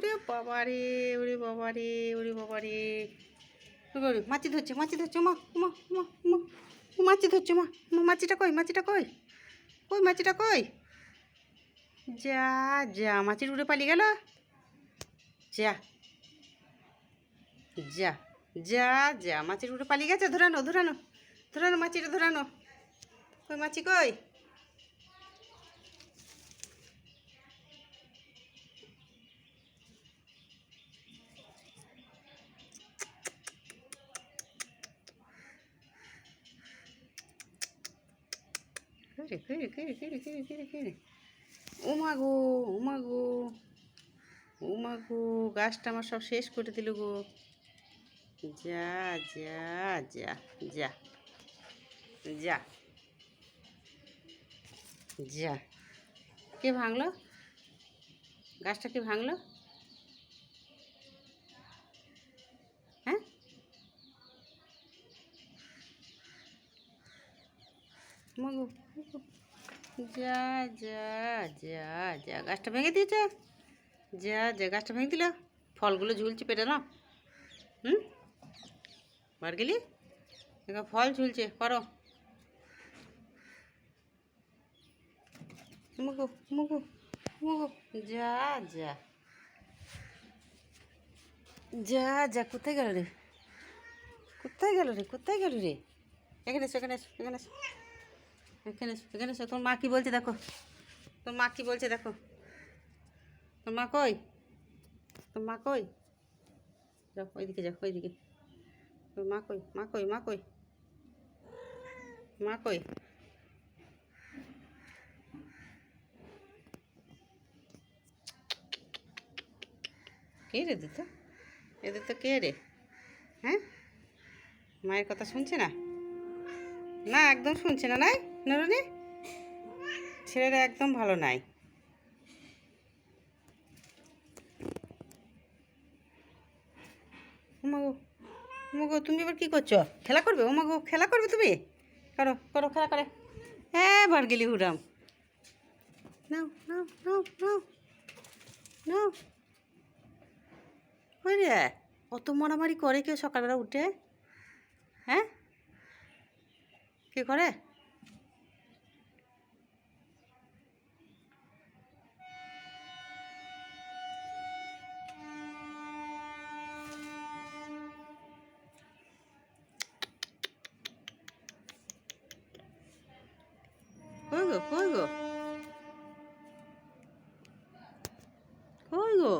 ওরে বাবা রে ওরে বাবা রে ওরে বাবা রে ওরে মাছি ধরছে মাছি ধরছে মা মা মা মাছি ধরছে মা মা, মাছিটা কই মাছিটা কই? কই মাছিটা কই? যা যা মাছির উড়ে পালিয়ে গেল। যা যা যা যা মাছির উড়ে পালিয়ে গেছে ধরানো ধরানো ধরানো মাছিটা ধরানো। কই মাছি কই? কইরে কইরে কইরে কইরে কইরে কইরে কইরে ও মা গো ও মা গো ও মা গো গাছটা আমার সব শেষ করে দিল গো। যা যা যা যা যা যা। কে ভাঙলো? গাছটা কে ভাঙলো? মগু যা যা যা যা, গাছটা ভেঙে দিয়েছে। যা যা, গাছটা ভেঙে দিল। ফলগুলো ঝুলছে পেটে, না? হুম? বার গেলি? দেখো ফল ঝুলছে করো মুগু মুগু মুগু। যা যা। যা যা, কোথায় গেল রে? কোথায় গেল রে? কোথায় গেল রে? এখানে এসো এখানে এসো এখানে এসো। এখানে এখানে এসো। তোর মা কি বলছে দেখো? তোর মা কি বলছে দেখো? তোর মা কই? তোর মা কই? যাও, ওইদিকে যাও, ওইদিকে। তোর মা কই? মা কই? মা কই? মা কই? কে রে দিত? এদের তো কে রে? হ্যাঁ? মায়ের কথা শুনছে না? না, একদম শুনছে না, নাই? নরনি ছেলেরা একদম ভালো নাই। ওমাগো তুমি এবার কী করছ? খেলা করবে? ওমাগো খেলা করবে তুমি? করো করো, খেলা করে। হ্যাঁ বার গেলি হুরাম। নাও রে, অত মারামারি করে কেউ সকালবেলা উঠে? হ্যাঁ? কে করে? গো কই গো কই গো